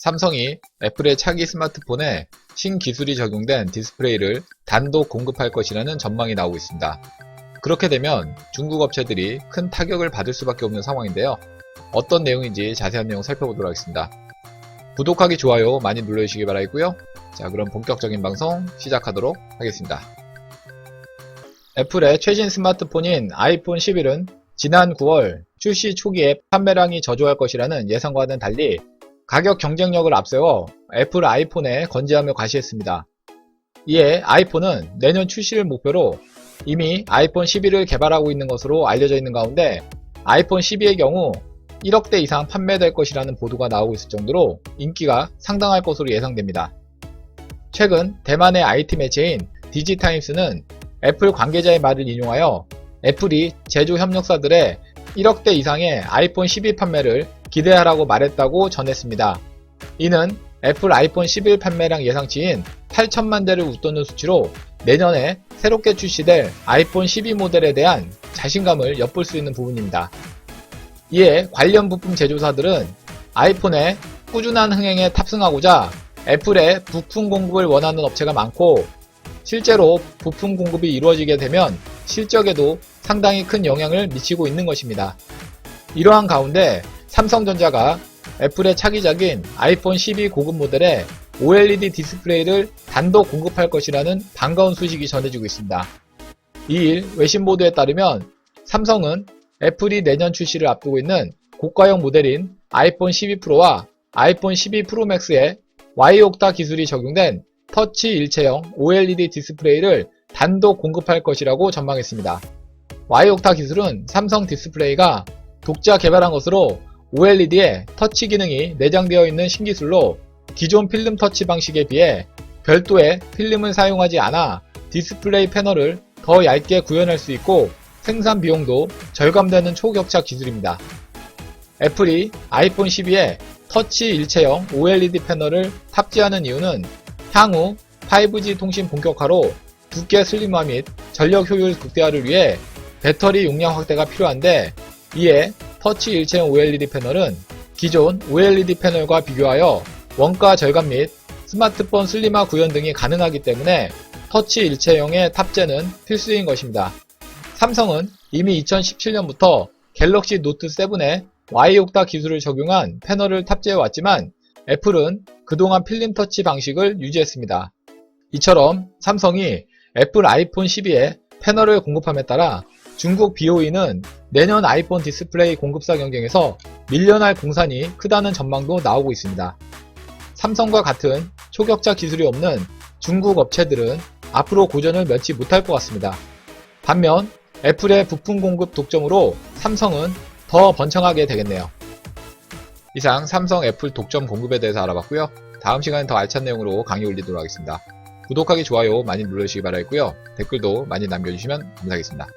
삼성이 애플의 차기 스마트폰에 신기술이 적용된 디스플레이를 단독 공급할 것이라는 전망이 나오고 있습니다. 그렇게 되면 중국 업체들이 큰 타격을 받을 수밖에 없는 상황인데요. 어떤 내용인지 자세한 내용 살펴보도록 하겠습니다. 구독하기, 좋아요 많이 눌러주시기 바라겠고요. 자, 그럼 본격적인 방송 시작하도록 하겠습니다. 애플의 최신 스마트폰인 아이폰 11은 지난 9월 출시 초기에 판매량이 저조할 것이라는 예상과는 달리 가격 경쟁력을 앞세워 애플 아이폰에 건재함을 과시했습니다. 이에 아이폰은 내년 출시를 목표로 이미 아이폰 11을 개발하고 있는 것으로 알려져 있는 가운데 아이폰 12의 경우 1억대 이상 판매될 것이라는 보도가 나오고 있을 정도로 인기가 상당할 것으로 예상됩니다. 최근 대만의 IT 매체인 디지타임스는 애플 관계자의 말을 인용하여 애플이 제조 협력사들의 1억대 이상의 아이폰 12 판매를 기대하라고 말했다고 전했습니다. 이는 애플 아이폰 11 판매량 예상치인 8천만 대를 웃도는 수치로 내년에 새롭게 출시될 아이폰 12 모델에 대한 자신감을 엿볼 수 있는 부분입니다. 이에 관련 부품 제조사들은 아이폰의 꾸준한 흥행에 탑승하고자 애플의 부품 공급을 원하는 업체가 많고 실제로 부품 공급이 이루어지게 되면 실적에도 상당히 큰 영향을 미치고 있는 것입니다. 이러한 가운데 삼성전자가 애플의 차기작인 아이폰 12 고급 모델에 OLED 디스플레이를 단독 공급할 것이라는 반가운 소식이 전해지고 있습니다. 이 일 외신 보도에 따르면 삼성은 애플이 내년 출시를 앞두고 있는 고가형 모델인 아이폰 12 프로와 아이폰 12 프로 맥스에 Y옥타 기술이 적용된 터치 일체형 OLED 디스플레이를 단독 공급할 것이라고 전망했습니다. Y옥타 기술은 삼성 디스플레이가 독자 개발한 것으로 OLED에 터치 기능이 내장되어 있는 신기술로 기존 필름 터치 방식에 비해 별도의 필름을 사용하지 않아 디스플레이 패널을 더 얇게 구현할 수 있고 생산 비용도 절감되는 초격차 기술입니다. 애플이 아이폰 12에 터치 일체형 OLED 패널을 탑재하는 이유는 향후 5G 통신 본격화로 두께 슬림화 및 전력 효율 극대화를 위해 배터리 용량 확대가 필요한데 이에 터치 일체형 OLED 패널은 기존 OLED 패널과 비교하여 원가 절감 및 스마트폰 슬림화 구현 등이 가능하기 때문에 터치 일체형의 탑재는 필수인 것입니다. 삼성은 이미 2017년부터 갤럭시 노트 7에 Y옥타 기술을 적용한 패널을 탑재해 왔지만 애플은 그동안 필름 터치 방식을 유지했습니다. 이처럼 삼성이 애플 아이폰 12에 패널을 공급함에 따라 중국 BOE는 내년 아이폰 디스플레이 공급사 경쟁에서 밀려날 공산이 크다는 전망도 나오고 있습니다. 삼성과 같은 초격차 기술이 없는 중국 업체들은 앞으로 고전을 면치 못할 것 같습니다. 반면 애플의 부품 공급 독점으로 삼성은 더 번창하게 되겠네요. 이상 삼성 애플 독점 공급에 대해서 알아봤고요. 다음 시간엔 더 알찬 내용으로 강의 올리도록 하겠습니다. 구독하기, 좋아요 많이 눌러주시기 바라겠고요. 댓글도 많이 남겨주시면 감사하겠습니다.